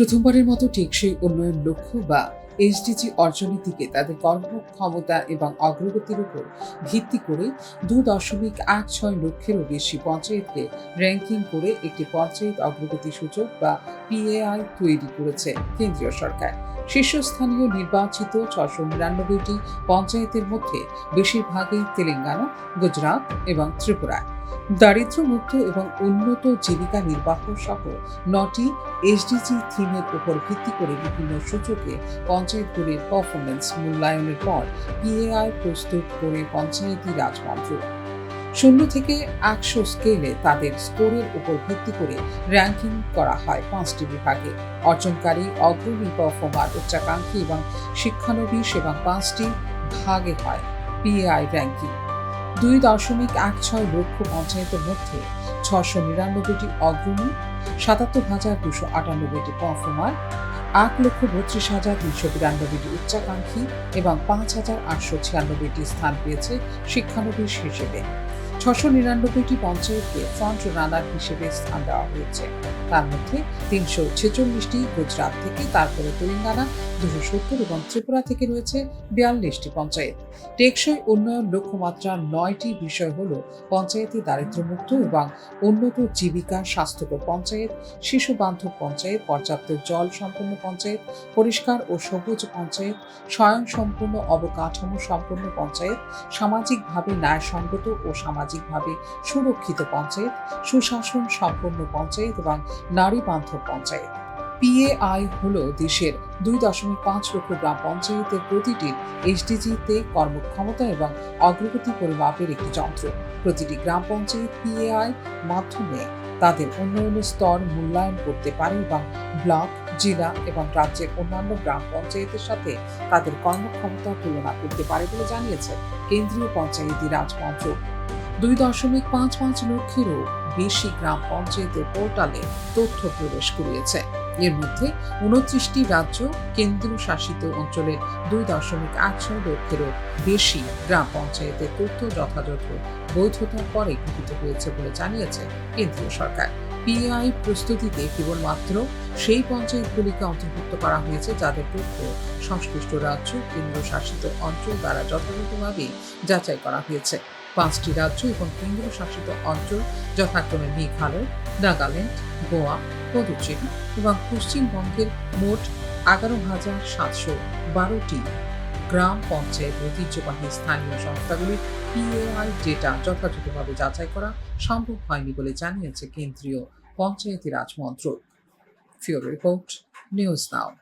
প্রথমবারের মতো টেকসই উন্নয়ন লক্ষ্য বা এসডিজি অর্জনের দিকে তাদের কর্মক্ষমতা এবং অগ্রগতির উপর ভিত্তি করে দু দশমিক আট ছয় লক্ষেরও বেশি পঞ্চায়েতকে র্যাঙ্কিং করে একটি পঞ্চায়েত অগ্রগতি সূচক বা পিএআই তৈরি করেছে কেন্দ্রীয় সরকার। শীর্ষস্থানীয় নির্বাচিত ছশো নিরানব্বইটি পঞ্চায়েতের মধ্যে বেশিরভাগই তেলেঙ্গানা, গুজরাট এবং ত্রিপুরায়। দারিদ্র্যমুক্ত এবং উন্নত জীবিকা নির্বাহ সহ নটি এসডিজি থিমের উপর ভিত্তি করে বিভিন্ন সূচকে পঞ্চায়েতগুলির পারফরমেন্স মূল্যায়নের পর পিএআই প্রস্তুত করে পঞ্চায়েতি রাজ মন্ত্রক। শূন্য থেকে একশো স্কেলে তাদের স্কোরের উপর ভিত্তি করে র্যাঙ্কিং করা হয় পাঁচটি বিভাগে। অর্জনকারী, অগ্রণী পারফর্মার উচ্চাকাঙ্ক্ষী এবং শিক্ষানবিশ এবং পাঁচটি ভাগে হয় পিএআই র্যাঙ্কিং দুই দশমিক এক ছয় লক্ষ পঞ্চায়েতের মধ্যে ছশো নিরানব্বইটি অগ্রণী, সাতাত্তর হাজার দুশো আটানব্বইটি পারফর্মার এক লক্ষ বত্রিশ হাজার তিনশো বিরানব্বইটি উচ্চাকাঙ্ক্ষী এবং পাঁচ হাজার আটশো ছিয়ানব্বইটি স্থান পেয়েছে শিক্ষানবিশ হিসেবে। ছশো নিরানব্বইটি পঞ্চায়েতকে ফ্রন্ট রানার হিসেবে স্থান দেওয়া হয়েছে। তার মধ্যে তিনশো ছেচল্লিশটি গুজরাট থেকে, তারপরে তেলেঙ্গানা, দুশো সত্তর এবং ত্রিপুরা থেকে রয়েছে বিয়াল্লিশটি পঞ্চায়েত। টেকসই উন্নয়ন লক্ষ্যমাত্রার নয়টি বিষয় হল পঞ্চায়েতে দারিদ্র্যমুক্ত এবং উন্নত জীবিকা স্বাস্থ্যকর পঞ্চায়েত শিশু বান্ধব পঞ্চায়েত, পর্যাপ্ত জল সম্পন্ন পঞ্চায়েত, পরিষ্কার ও সবুজ পঞ্চায়েত স্বয়ং সম্পূর্ণ অবকাঠামো সম্পন্ন পঞ্চায়েত, সামাজিকভাবে ন্যায়সঙ্গত ও সামাজিকভাবে সুরক্ষিত পঞ্চায়েত, সুশাসন সম্পন্ন পঞ্চায়েত এবং নারী বান্ধব পঞ্চায়েত। পিএআই হল দেশের দুই দশমিক পাঁচ লক্ষ গ্রাম পঞ্চায়েতের প্রতিটির এইচডিজিতে কর্মক্ষমতা এবং অগ্রগতি পরিমাপের একটি যন্ত্র। প্রতিটি গ্রাম পঞ্চায়েত পিএআই মাধ্যমে তাদের উন্নয়নের স্তর মূল্যায়ন করতে পারে এবং ব্লক, জেলা এবং রাজ্যের অন্যান্য গ্রাম পঞ্চায়েতের সাথে তাদের কর্মক্ষমতা তুলনা করতে পারে বলে জানিয়েছে কেন্দ্রীয় পঞ্চায়েতি রাজ মন্ত্রক। দুই দশমিক পাঁচ পাঁচ লক্ষেরও বেশি গ্রাম পঞ্চায়েতের পোর্টালে তথ্য প্রবেশ করিয়েছে। এর মধ্যে উনত্রিশটি রাজ্য কেন্দ্রীয় শাসিত অঞ্চলের দুই দশমিক ছয় লক্ষেরও বেশি গ্রাম পঞ্চায়েতের তথ্য যথাযথ বৈধতার পরে গৃহীত হয়েছে বলে জানিয়েছে কেন্দ্রীয় সরকার। পিআই প্রস্তুতিতে কেবলমাত্র সেই পঞ্চায়েতগুলিকে অন্তর্ভুক্ত করা হয়েছে যাদের তথ্য সংশ্লিষ্ট রাজ্য কেন্দ্র শাসিত অঞ্চল দ্বারা যথাযথভাবে যাচাই করা হয়েছে। পাঁচটি রাজ্য এবং কেন্দ্রশাসিত অঞ্চল যথাক্রমে মেঘালয়, নাগাল্যান্ড, গোয়া, পদুচেরি এবং পশ্চিমবঙ্গের মোট এগারো হাজার সাতশো বারোটি গ্রাম পঞ্চায়েত ঐতিহ্যবাহী স্থানীয় সংস্থাগুলির পিএআই ডেটা যথাযথভাবে যাচাই করা সম্ভব হয়নি বলে জানিয়েছে কেন্দ্রীয় পঞ্চায়েতি রাজ মন্ত্রক। Bureau report, news now.